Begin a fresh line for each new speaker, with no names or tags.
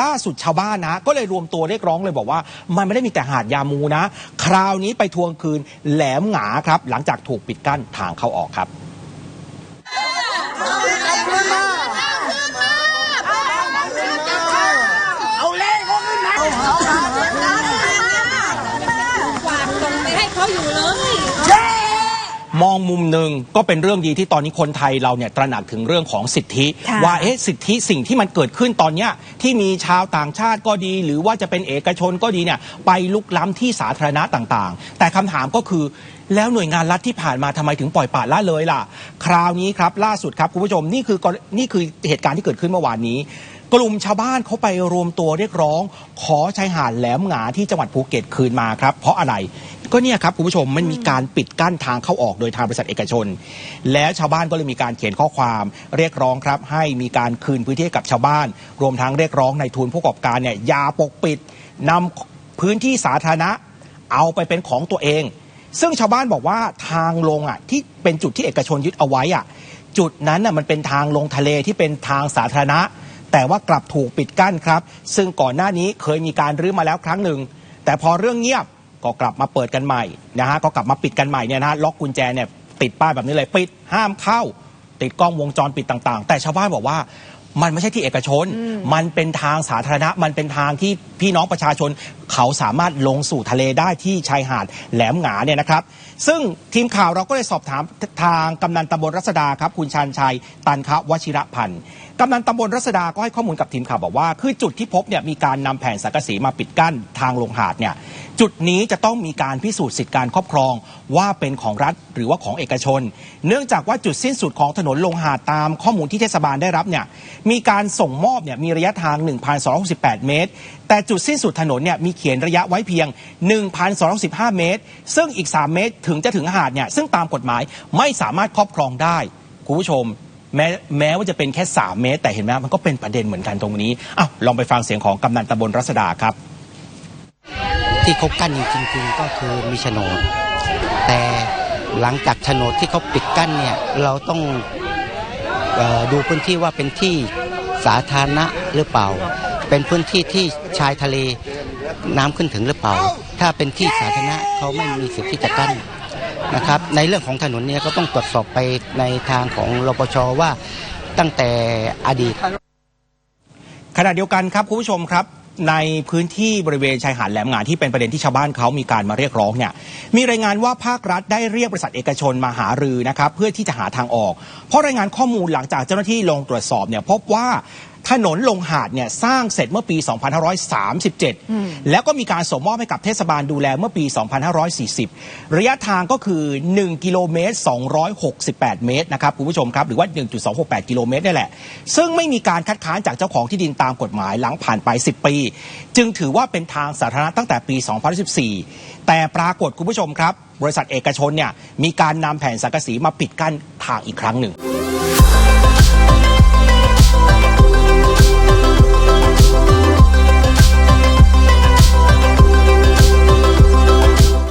ล่าสุดชาวบ้านนะ ก็เลยรวมตัวเรียกร้องเลยบอกว่า มันไม่ได้มีแต่หาดยามูนะ คราวนี้ไปทวงคืนแหลมหงาครับ หลังจากถูกปิดกั้นทางเข้าออกครับ
เอาเล่เขาขึ้นมา
ฝากส่งไปให้เขาอยู่เลย
มองมุมหนึ่งก็เป็นเรื่องดีที่ตอนนี้คนไทยเราเนี่ยตระหนักถึงเรื่องของสิทธิ
ค่ะ
ว่าเอ๊ะสิทธิสิ่งที่มันเกิดขึ้นตอนเนี้ยที่มีชาวต่างชาติก็ดี หรือว่าจะเป็นเอกชนก็ดีเนี่ยไปลุกล้ำที่สาธารณะต่างๆ แต่คำถามก็คือแล้วหน่วยงานรัฐที่ผ่านมาทำไมถึงปล่อยปละละเลยล่ะ คราวนี้ครับล่าสุดครับคุณผู้ชมนี่คือกรนี่คือเหตุการณ์ที่เกิดขึ้นเมื่อวานนี้กลุ่มชาวบ้านเขาไปรวมตัวเรียกร้อง ขอชายหาดแหลมหงาที่จังหวัดภูเก็ตคืนมาครับ เพราะอะไรก็เนี่ยครับคุณผู้ชมมันมีการปิดกั้นทางเข้าออกโดยทางบริษัทเอกชน แล้วชาวบ้านก็เลยมีการเขียนข้อความเรียกร้องครับ ให้มีการคืนพื้นที่กับชาวบ้าน รวมทั้งเรียกร้องในทุนผู้ประกอบการเนี่ยอย่าปกปิดนำพื้นที่สาธารณะเอาไปเป็นของตัวเอง ซึ่งชาวบ้านบอกว่าทางลงอะที่เป็นจุดที่เอกชนยึดเอาไว้อะจุดนั้นน่ะมันเป็นทางลงทะเลที่เป็นทางสาธารณะ แต่ว่ากลับถูกปิดกั้นครับ ซึ่งก่อนหน้านี้เคยมีการรื้อมาแล้วครั้งหนึ่ง แต่พอเรื่องเงียบก็กลับมาเปิดกันใหม่นะฮะก็กลับมาปิดกันใหม่เนี่ยนะฮะล็อกกุญแจเนี่ยติดป้ายแบบนี้เลยปิดห้ามเข้า ติดกล้องวงจรปิดต่าง ๆ แต่ชาวบ้านบอกว่ามันไม่ใช่ที่เอกชน มันเป็นทางสาธารณะ มันเป็นทางที่พี่น้องประชาชน เขาสามารถลงสู่ทะเลได้ที่ชายหาดแหลมหงาเนี่ยนะครับ ซึ่งทีมข่าวเราก็เลยสอบถามทางกำนันตำบลรัศดาครับคุณชานชัย ตันคะวชิระพันธ์กำนันตำบลรัศดาก็ให้ข้อมูลกับทีมข่าวบอกว่า คือจุดที่พบเนี่ยมีการนำแผ่นสังกะสีมาปิดกั้นทางลงหาดเนี่ย จุดนี้จะต้องมีการพิสูจน์สิทธิการครอบครองว่าเป็นของรัฐหรือว่าของเอกชน เนื่องจากว่าจุดสิ้นสุดของถนนลงหาดตามข้อมูลที่เทศบาลได้รับเนี่ยมีการส่งมอบเนี่ยมีระยะทาง 1,268 เมตร แต่จุดสิ้นสุดถนนเนี่ยมีเขียนระยะไว้เพียง 1,215 เมตร ซึ่งอีก 3 เมตรถึงจะถึงหาดเนี่ยซึ่งตามกฎหมายไม่สามารถครอบครองได้คุณผู้ชมแม้แม้ว่าจะเป็นแค่ 3 เมตร แต่เห็นไหมมันก็เป็นประเด็นเหมือนกันตรงนี้อ้าวลองไปฟังเสียงของกำนันตำบลรัศดาครับ
ที่เขากั้นอยู่จริงๆก็คือมีโฉนด แต่หลังจากโฉนดที่เขาปิดกั้นเนี่ยเราต้องออดูพื้นที่ว่าเป็นที่สาธารณะหรือเปล่า เป็นพื้นที่ที่ชายทะเลน้ำขึ้นถึงหรือเปล่า ถ้าเป็นที่สาธารณะเขาไม่มีสิทธิ์ที่จะกั้นนะครับ ในเรื่องของถนนเนี่ยก็ต้องตรวจสอบไปในทางของรปชว่าตั้งแต่อดีต
ขณะเดียวกันครับคุณผู้ชมครับ ในพื้นที่บริเวณชายหาดแหลมงานที่เป็นประเด็นที่ชาวบ้านเขามีการมาเรียกร้องเนี่ยมีรายงานว่าภาครัฐได้เรียกบริษัทเอกชนมาหารือนะครับเพื่อที่จะหาทางออก เพราะรายงานข้อมูลหลังจากเจ้าหน้าที่ลงตรวจสอบเนี่ยพบว่า ถนนลงหาดเนี่ยสร้างเสร็จเมื่อปี 2537 แล้วก็มีการส่งมอบให้กับเทศบาลดูแลเมื่อปี 2540 ระยะทางก็คือ 1 กิโลเมตร 268 เมตรนะครับคุณผู้ชมครับ หรือว่า 1.268 กิโลเมตรนี่แหละ ซึ่งไม่มีการคัดค้านจากเจ้าของที่ดินตามกฎหมายหลังผ่านไป 10 ปี จึงถือว่าเป็นทางสาธารณะตั้งแต่ปี 2014 แต่ปรากฏคุณผู้ชมครับ บริษัทเอกชนเนี่ยมีการนำแผ่นสังกะสีมาปิดกั้นทางอีกครั้งหนึ่ง